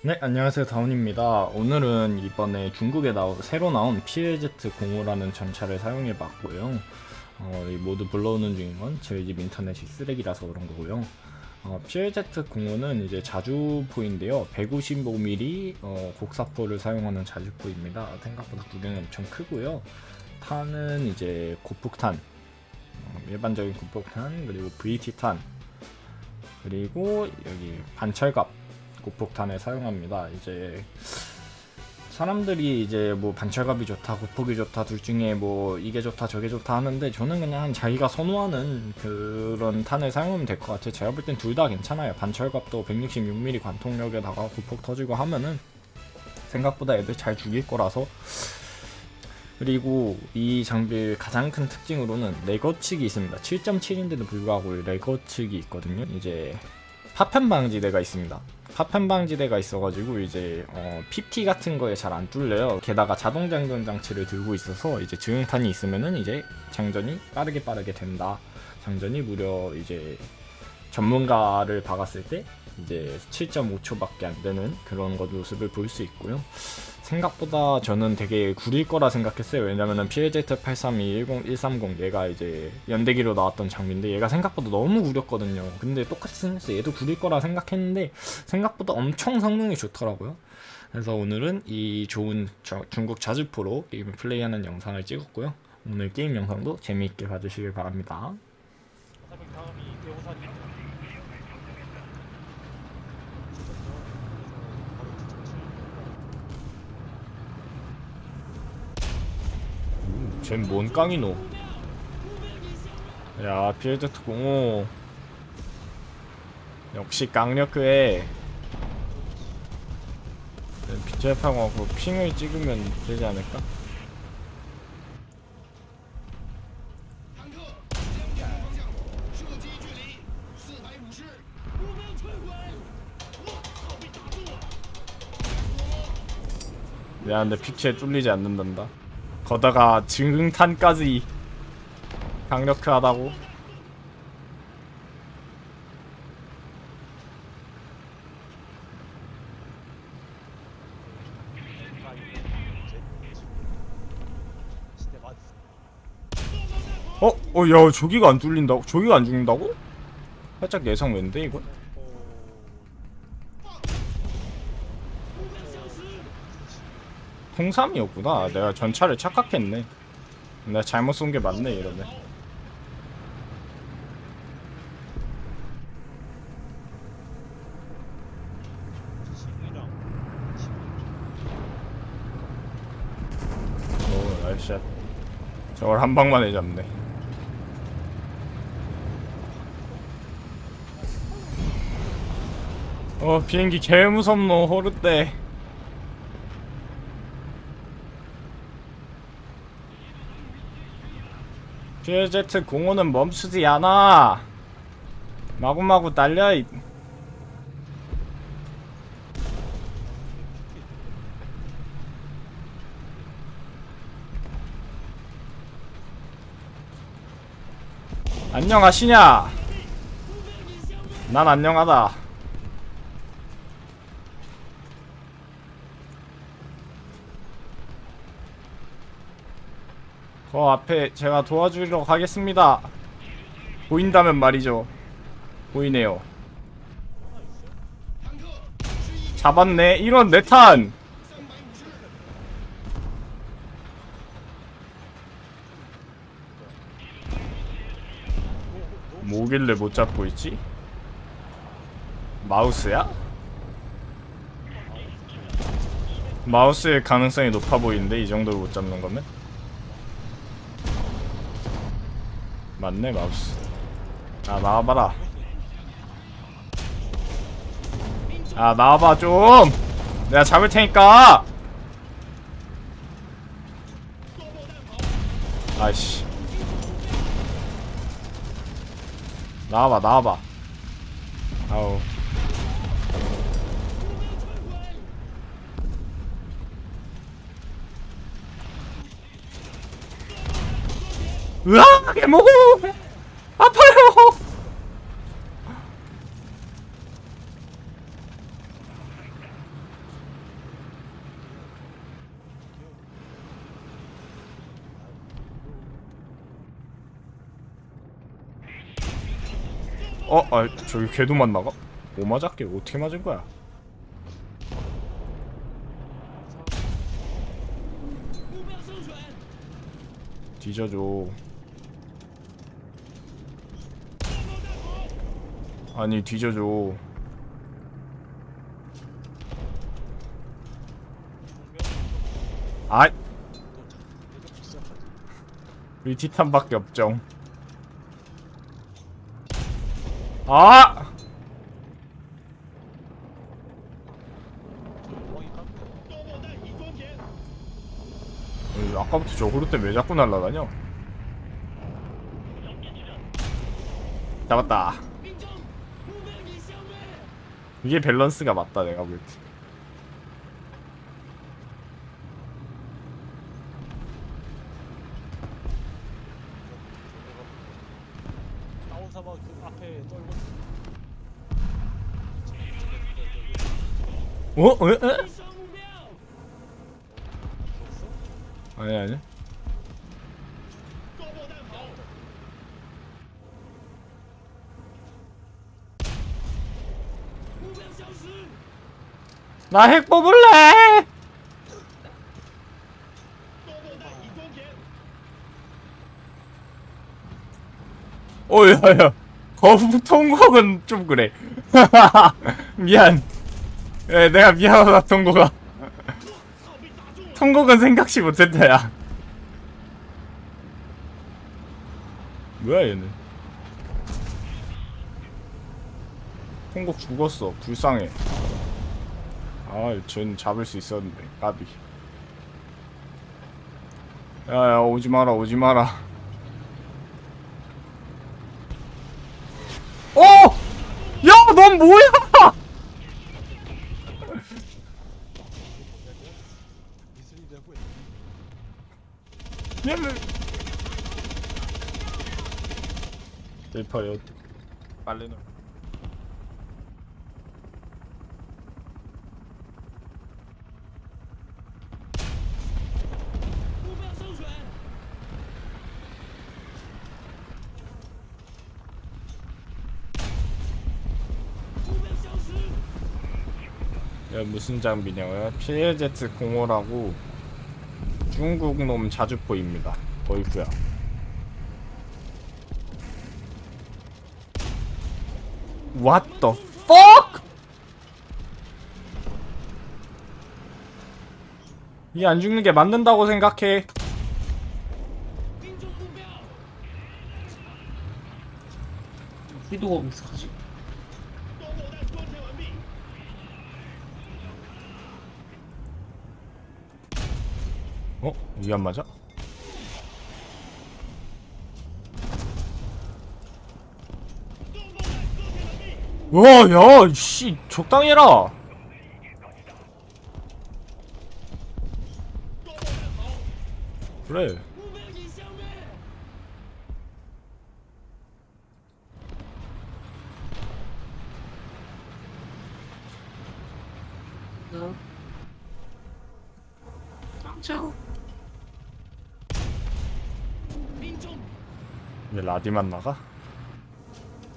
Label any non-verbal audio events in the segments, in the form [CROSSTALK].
네, 안녕하세요. 다운입니다. 오늘은 이번에 중국에 나오, 새로 나온 PLZ05라는 전차를 사용해 봤고요. 어, 이 모두 불러오는 중인 건 저희 집 인터넷이 쓰레기라서 그런 거고요. 어, PLZ05는 이제 자주포인데요. 155mm 어, 곡사포를 사용하는 자주포입니다. 생각보다 구경이 엄청 크고요. 탄은 이제 고폭탄, 어, 일반적인 고폭탄, 그리고 VT탄, 그리고 여기 반철갑 고폭탄을 사용합니다. 이제 사람들이 이제 뭐 반철갑이 좋다, 고폭이 좋다 둘 중에 뭐 이게 좋다, 저게 좋다 하는데 저는 그냥 자기가 선호하는 그런 탄을 사용하면 될 것 같아요. 제가 볼 땐 둘 다 괜찮아요. 반철갑도 166mm 관통력에다가 고폭 터지고 하면은 생각보다 애들 잘 죽일 거라서 그리고 이 장비의 가장 큰 특징으로는 레거 측이 있습니다. 7.7인데도 불구하고 레거 측이 있거든요. 이제 파편 방지대가 있습니다. 파편 방지대가 있어가지고 이제 어, PT 같은 거에 잘 안 뚫려요. 게다가 자동 장전 장치를 들고 있어서 이제 증탄이 있으면은 이제 장전이 빠르게 빠르게 된다. 장전이 무려 이제 전문가를 박았을 때 이제 7.5초밖에 안 되는 그런 것 모습을 볼 수 있고요. 생각보다 저는 되게 구릴 거라 생각했어요. 왜냐면은 PLZ832 10130 얘가 이제 연대기로 나왔던 장비인데 얘가 생각보다 너무 구렸거든요. 근데 똑같이 생겼어요. 얘도 구릴 거라 생각했는데 생각보다 엄청 성능이 좋더라고요. 그래서 오늘은 이 좋은 저- 중국 자주포로 게임을 플레이하는 영상을 찍었고요. 오늘 게임 영상도 재미있게 봐주시길 바랍니다. 사백 다음이 대호산이 쟨뭔 깡이노? 야 PLZ05 역시 강력해 비체팡하고 핑을 찍으면 되지 않을까? 미안한데 피치에 뚫리지 않는단다 거다가 증흥탄까지 강력하다고 어? 어, 야, 저기가 안 뚫린다고? 저기가 안 죽는다고? 살짝 예상 왠데, 이건? 통삼이었구나. 내가 전차를 착각했네. 내가 잘못 쏜 게 맞네, 나이스 저걸 한 방만에 잡네. 어, 비행기 개 무섭노, 호르떼. PLZ 공호는 멈추지 않아. 마구마구 날려. 이- 안녕하시냐? 난 안녕하다. 그 앞에 제가 도와주러 가겠습니다. 보인다면 말이죠. 보이네요. 잡았네. 이런 내탄. 뭐길래 못 잡고 있지? 마우스야? 마우스의 가능성이 높아 보이는데 이 정도로 못 잡는 거면? 맞네 마우스. 아 나와봐라. 아 나와봐 좀! 내가 잡을 테니까! 아이씨. 나와봐 나와봐. 아우 으아! 개모호! 아파요! 어? 아 저기 궤도 만나가? 뭐 맞았게? 어떻게 맞은 거야? 뒤져줘 아니 뒤져줘 아 시작하지. 우리 티탄밖에 없정 아! 아까부터 저 호르 때왜 자꾸 날라다녀? 잡았다 이게 밸런스가 맞다 내가 앞에 떨고. 어? 어? 에? 죽었어? 아니 아니 나 핵 뽑을래. 오야야 거부 통곡은 좀 그래. [LAUGHS] 미안. 예, 내가 미안하다 통곡아. 통곡은 생각지 못했다 야. 뭐야 얘는? 통곡 죽었어. 불쌍해 아전 잡을 수 있었는데 까비 야야 오지마라 오지마라 어! 야, 넌 뭐야? 얘는 델파요. 빨리 넣 무슨 장비냐고요? PLZ 05라고 중국 놈 자주 보입니다. 어이구야. What the fuck? 이 안 죽는 게 맞는다고 생각해. 우리도 어떡하지? 어? 이안 맞아? 와, 야, 씨, 적당히 해라. 그래. 이제 라디만 나가?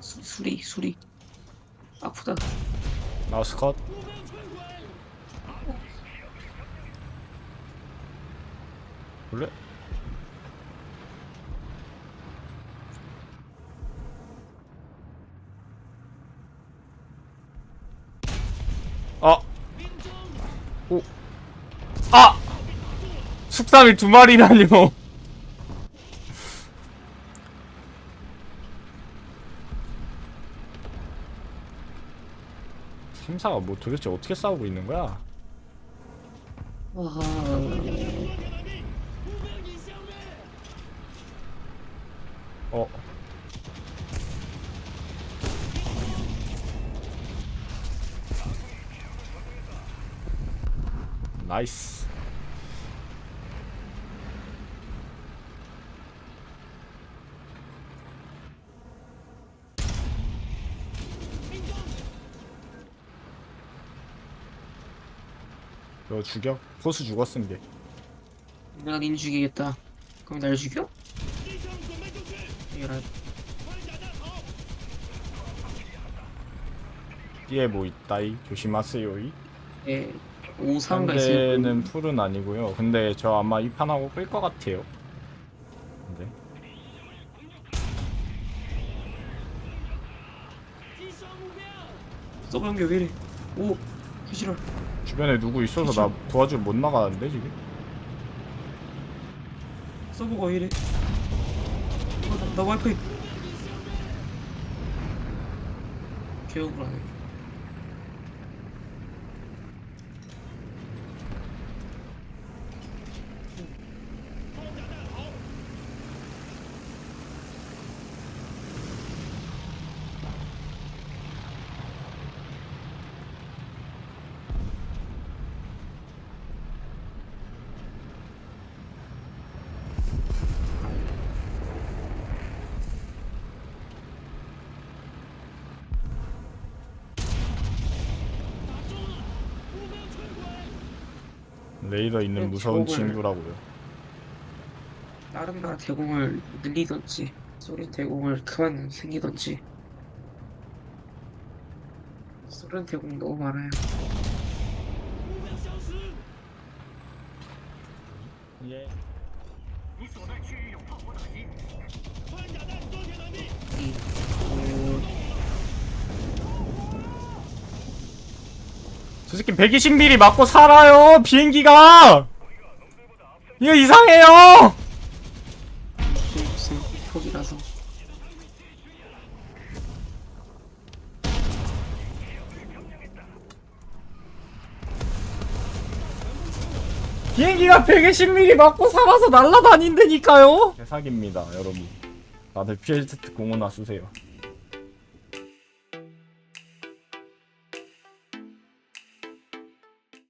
수, 수리 수리 아프다 마우스 컷. 그래? 아! 오! 아! 숙삼이 두 마리라뇨! 삼사가 뭐 도대체 어떻게 싸우고 있는 거야? 어. 나이스. 너 죽여? 포수 죽었은 게. 내가 닌 죽이겠다 그럼 날 죽여? 이거라 뒤에 뭐 있다이 조심하세요이 예, 오상가 있어요. 현대는 풀은 아니고요 근데 저 아마 이 판하고 끌 것 같아요 네. 서브 연결 왜 이래? 오, 휴지랄. 주변에 누구 있어서 나 도와주러 못 나가는데 지금 서브가 왜 이래? 어, 나, 나 와이파이. 개억울하네. 레이더 있는 그냥 무서운 친구라고요 나라 대공을 늘리던지, 소련 대공을 그만 생기던지. 소련 대공 너무 많아요. 예. 이, 저 새끼 120mm 맞고 살아요 비행기가! 이거 이상해요! 폭이라서. 비행기가 120mm 맞고 살아서 날아다닌다니까요? 개사기입니다 여러분. 다들 PLZ 공원화 쓰세요